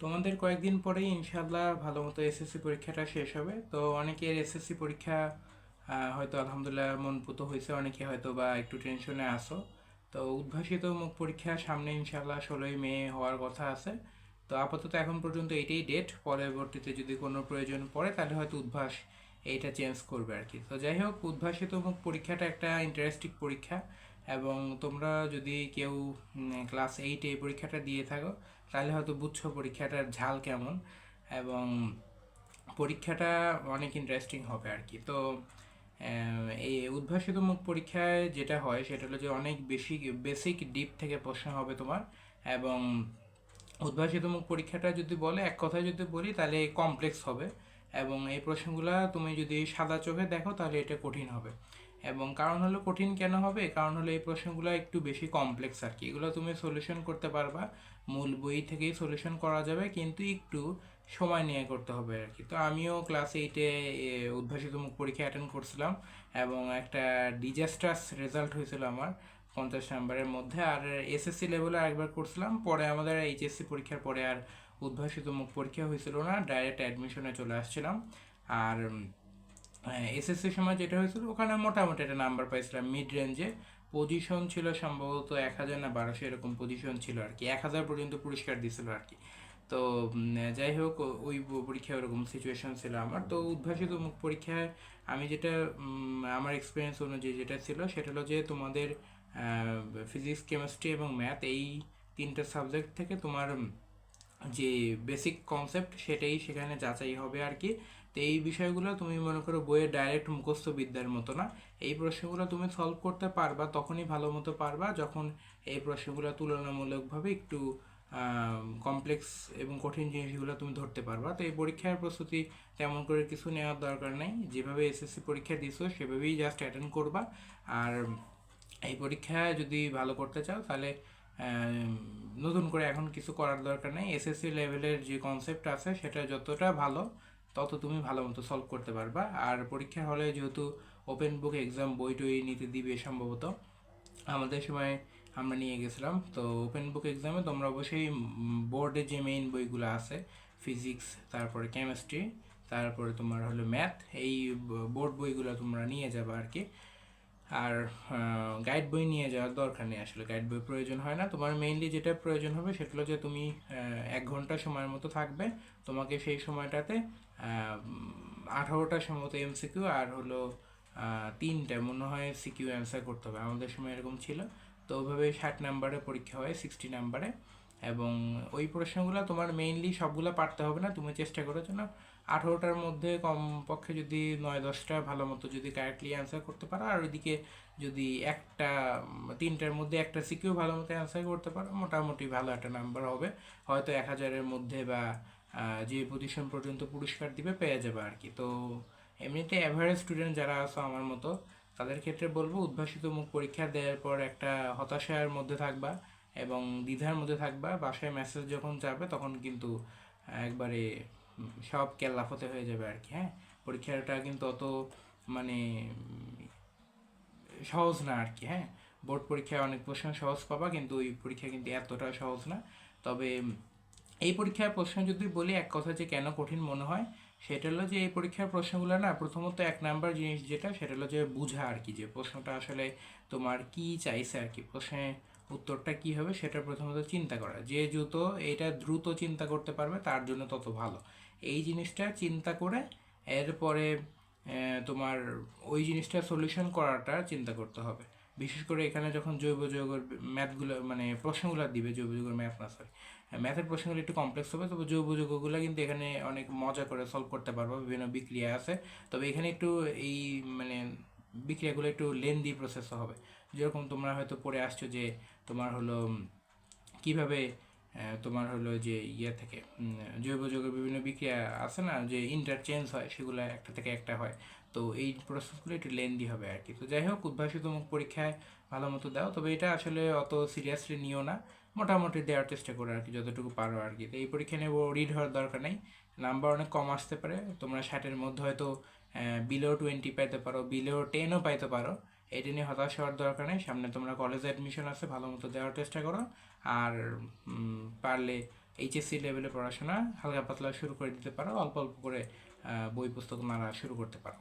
তোমাদের কয়েকদিন পরেই ইনশাল্লাহ ভালো মতো এসএসসি পরীক্ষাটা শেষ হবে। তো অনেকের এসএসসি পরীক্ষা হয়তো আলহামদুলিল্লাহ মন পুতো হয়েছে, অনেকে হয়তো বা একটু টেনশনে আসো তো উদ্ভাসিত মুখ পরীক্ষা সামনে ইনশাল্লাহ ষোলোই মে হওয়ার কথা আছে। তো আপাতত এখন পর্যন্ত এটাই ডেট পরবর্তীতে যদি কোনো প্রয়োজন পড়ে তাহলে হয়তো উদ্ভাস এইটা চেঞ্জ করবে আর কি। তো যাই হোক, উদ্ভাসিত মুখ পরীক্ষাটা একটা ইন্টারেস্টিং পরীক্ষা। এবং তোমরা যদি কেউ ক্লাস এইট এই পরীক্ষাটা দিয়ে থাকো, তাহলে হয়তো বুঝছ পরীক্ষাটার ঝাল কেমন এবং পরীক্ষাটা অনেক ইন্টারেস্টিং হবে আর কি। তো এই উদ্ভাসিত মুখ পরীক্ষায় যেটা হয় সেটা হলো যে অনেক বেশি বেসিক ডিপ থেকে প্রশ্ন হবে তোমার এবং উদ্ভাসিত মুখ পরীক্ষাটা যদি বলে, এক কথায় যদি বলি, তাহলে কমপ্লেক্স হবে এবং এই প্রশ্নগুলো তুমি যদি সাদা চোখে দেখো, তাহলে এটা কঠিন হবে। এবং কারণ হলো কঠিন কেন হবে? কারণ হলো এই প্রশ্নগুলো একটু বেশি কমপ্লেক্স আর কি। এগুলো তুমি সলিউশন করতে পারবা। মূল বই থেকেই সলিউশন করা যাবে, কিন্তু একটু সময় নিয়ে করতে হবে আর কি। তো আমিও ক্লাস এইটে উদ্ভাসিত মুখ পরীক্ষা অ্যাটেন্ড করছিলাম এবং একটা ডিজাস্টার্স রেজাল্ট হয়েছিল আমার পঞ্চাশ নাম্বারের মধ্যে। আর এসএসসি লেভেলে আরেকবার করছিলাম। পরে আমাদের এইচএসসি পরীক্ষার পরে আর উদ্ভাসিত মুখ পরীক্ষা হয়েছিল না। ডাইরেক্ট অ্যাডমিশনে চলে আসছিলাম। আর এসএসসির সময় যেটা হয়েছিল, ওখানে মোটামুটি একটা নাম্বার পাইছিলাম মিড রেঞ্জে পজিশন ছিল সম্ভবত এক হাজার না বারোশো এরকম পজিশন ছিল আর কি। এক হাজার পর্যন্ত পুরস্কার দিছিল আর কি। তো যাই হোক, ওই পরীক্ষায় ওরকম সিচুয়েশন ছিল আমার। তো উদ্ভাসিত মুখ পরীক্ষায় আমি যেটা আমার এক্সপিরিয়েন্স অনুযায়ী যেটা ছিল, সেটা হলো যে তোমাদের ফিজিক্স কেমিস্ট্রি এবং ম্যাথ এই তিনটা সাবজেক্ট থেকে তোমার যে বেসিক কনসেপ্ট সেটাই সেখানে যাচাই হবে আর কি। তো এই বিষয়গুলো তুমি মনে করো বইয়ের ডাইরেক্ট মুখস্থ বিদ্যার মতো না। এই প্রশ্নগুলো তুমি সলভ করতে পারবা, তখনই ভালো মতো পারবা যখন এই প্রশ্নগুলো তুলনামূলকভাবে একটু কমপ্লেক্স এবং কঠিন জিনিসগুলো তুমি ধরতে পারবা। তো এই পরীক্ষার প্রস্তুতি তেমন করে কিছু নেওয়ার দরকার নেই। যেভাবে এসএসসি পরীক্ষা দিছো, সেভাবেই জাস্ট অ্যাটেন্ড করবা। আর এই পরীক্ষা যদি ভালো করতে চাও, তাহলে নতুন করে এখন কিছু করার দরকার নেই। এসএসসি লেভেলের যে কনসেপ্ট আছে, সেটা যতটা ভালো তত তুমি ভালো মতো সলভ করতে পারবা। আর পরীক্ষা হলে যেহেতু ওপেন বুক এক্সাম বই টই নিতে দিবে সম্ভবত। আমাদের সময় আমরা নিয়ে গেছিলাম। তো ওপেন বুক এক্সামে তোমরা অবশ্যই বোর্ডে যে মেইন বইগুলো আছে ফিজিক্স তারপরে কেমিস্ট্রি তারপরে তোমার হলো ম্যাথ এই বোর্ড বইগুলো তোমরা নিয়ে যাবে আর কি আর গাইড বই নিয়ে যাওয়ার দরকার নেই আসলে। গাইড বই প্রয়োজন হয় না। তোমার মেইনলি যেটা প্রয়োজন হবে সেটা হলো যে তুমি এক ঘণ্টা সময়ের মতো থাকবে। তোমাকে সেই সময়টাতে আঠারোটা সম্ভবত এমসিকিউ আর হলো তিনটা মনে হয় সিকিউ অ্যান্সার করতে হবে। আমাদের সময় এরকম ছিল। তো ওইভাবে ষাট নাম্বারে পরীক্ষা হয় সিক্সটি নাম্বারে এবং ওই প্রশ্নগুলো তোমার মেইনলি সবগুলো পারতে হবে না, তুমি চেষ্টা করো যেন আঠারোটার মধ্যে কমপক্ষে যদি নয় দশটা ভালো মতো যদি কারেক্টলি অ্যান্সার করতে পারো, আর ওইদিকে যদি একটা, তিনটার মধ্যে একটা সিকিউ ভালো মতো অ্যান্সার করতে পারো, মোটামুটি ভালো একটা নাম্বার হবে। হয়তো এক হাজারের মধ্যে বা যে পজিশন পর্যন্ত পুরস্কার দিবে পেয়ে যাবে আর কি। তো এমনিতে অ্যাভারেজ স্টুডেন্ট যারা আছো আমার মতো, তাদের ক্ষেত্রে বলব, উদ্ভাসিত মুখ পরীক্ষা দেওয়ার পর একটা হতাশার মধ্যে থাকবা। এবং দ্বিধার মধ্যে থাকবা, বাসায় মেসেজ যখন যাবে তখন কিন্তু একবারে সব কেল্লাফতে হয়ে যাবে আর কি হ্যাঁ? পরীক্ষাটা কিন্তু অত মানে সহজ না আর কি হ্যাঁ? বোর্ড পরীক্ষায় অনেক প্রশ্ন সহজ পাবা, কিন্তু ওই পরীক্ষা কিন্তু এতটা সহজ না। তবে এই পরীক্ষার প্রশ্ন যদি বলি, এক কথা যে কেন কঠিন মনে হয়, সেটা হলো যে এই পরীক্ষার প্রশ্নগুলো না, প্রথমত এক নাম্বার জিনিস যেটা, সেটা হলো যে বোঝা আর কি যে প্রশ্নটা আসলে তোমার কি চাইছে আর কি প্রশ্নের উত্তরটা কি হবে সেটা প্রথমত চিন্তা করা। যে দ্রুত এটা দ্রুত চিন্তা করতে পারবে, তার জন্য তত ভালো। এই জিনিসটা চিন্তা করে এরপরে তোমার ওই জিনিসটা সলিউশন করাটা চিন্তা করতে হবে। বিশেষ করে এখানে যখন জৈব যৌগের ম্যাথগুলো মানে প্রশ্নগুলো দিবে, জৈব যৌগের ম্যাথ না সরি ম্যাথের প্রশ্নগুলো একটু কমপ্লেক্স হবে, তবে জৈব যৌগগুলো কিন্তু এখানে অনেক মজা করে সলভ করতে পারব, বিভিন্ন বিক্রিয়া আছে। তবে এখানে একটু এই মানে বিক্রিয়াগুলো একটু লেন্দি প্রসেস হবে। যেরকম তোমরা হয়তো পড়ে আসছো যে তোমার হলো কীভাবে তোমার হলো যে ইয়ে থেকে জৈব যৌগের বিভিন্ন বিক্রিয়া আছে না, যে ইন্টারচেঞ্জ হয়, সেগুলো একটা থেকে একটা হয়। তো এই প্রসেসগুলো একটু লেন্দি হবে আর কি তো যাই হোক উদ্ভাসিত মুখ পরীক্ষায় ভালো মতো দাও। তবে এটা আসলে অত সিরিয়াসলি নিও না। মোটামুটি দেওয়ার চেষ্টা করো আর কি যতটুকু পারো আর কি তো এই পরীক্ষা নেব রিড হওয়ার দরকার নেই। নাম্বার অনেক কম আসতে পারে। তোমরা ষাটের মধ্যে হয়তো বিলো টোয়েন্টি পাইতে পারো বিলো টেনও পাইতে পারো। এটা নিয়ে হতাশ হওয়ার দরকার নেই। সামনে তোমরা কলেজে অ্যাডমিশন আছে, ভালো মতো দেওয়ার চেষ্টা করো। আর পারলে এইচএসসি লেভেলে পড়াশোনা হালকা পাতলা শুরু করে দিতে পারো। অল্প অল্প করে বই পুস্তক মারা শুরু করতে পারো।